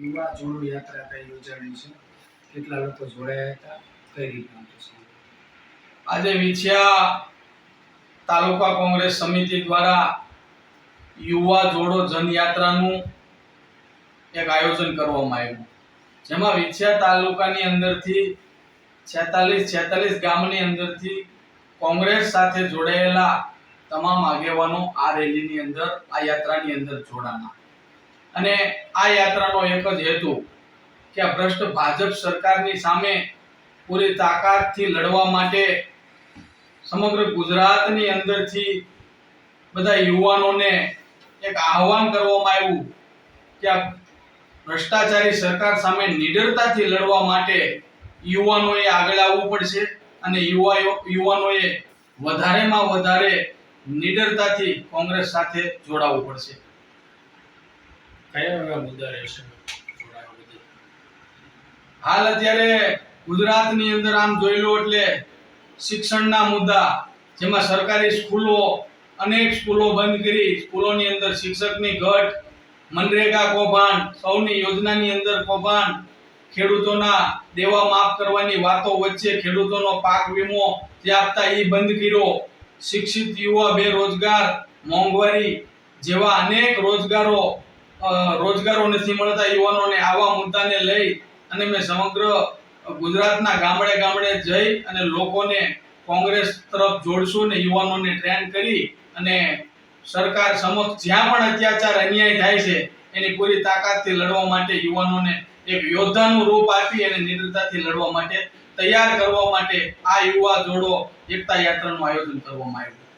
યુવા જોડો યાત્રા કઈ યોજાણી છે? કેટલા લોકો જોડાયા હતા? કઈ રીતના આજે વિછિયા તાલુકા કોંગ્રેસ સમિતિ દ્વારા યુવા જોડો જનયાત્રાનું એક આયોજન કરવામાં આવ્યું. જેમાં વિછિયા તાલુકાની અંદરથી છેતાલીસ છેતાલીસ ગામની અંદરથી કોંગ્રેસ સાથે જોડાયેલા તમામ આગેવાનો આ રેલીની અંદર, આ યાત્રાની અંદર જોડાણા. અને આ યાત્રાનો એક જ હેતુ કે આ ભ્રષ્ટ ભાજપ સરકારની સામે પૂરી તાકાતથી લડવા માટે સમગ્ર ગુજરાતની અંદરથી બધા યુવાનોને એક આહવાન કરવામાં આવ્યું કે આ ભ્રષ્ટાચારી સરકાર સામે નિડરતાથી લડવા માટે યુવાનોએ આગળ આવવું પડશે અને યુવા યુવાનોએ વધારેમાં વધારે નિડરતાથી કોંગ્રેસ સાથે જોડાવવું પડશે. કયા એવા હાલ અત્યારે ગુજરાતની અંદર આમ જોઈ લો એટલે શિક્ષણના મુદ્દા, જેમાં સરકારી સ્કૂલો, અનેક સ્કૂલો બંધ કરી, સ્કૂલોની અંદર શિક્ષકની ઘટ, મનરેગા કૌભાંડ, સૌની યોજનાની અંદર કૌભાંડ, ખેડૂતોના દેવા માફ કરવાની વાતો વચ્ચે ખેડૂતોનો પાક વીમો જે આપતા એ બંધ કર્યો. શિક્ષિત યુવા બેરોજગાર, મોંઘવારી જેવા અનેક રોજગારો રોજગારો નથી મળતા યુવાનોને આવા મુદ્દાને લઈ અને મેં સમગ્ર ગુજરાતના ગામડે ગામડે જઈ અને લોકોને કોંગ્રેસ તરફ જોડશું ને યુવાનોને ટ્રેન કરી અને સરકાર સમક્ષ જ્યાં પણ અત્યાચાર અન્યાય થાય છે, એની પૂરી તાકાતથી લડવા માટે યુવાનોને એક યોદ્ધાનું રૂપ આપી અને નિડરતાથી લડવા માટે તૈયાર કરવા માટે આ યુવા જોડો એકતા યાત્રાનું આયોજન કરવામાં આવ્યું.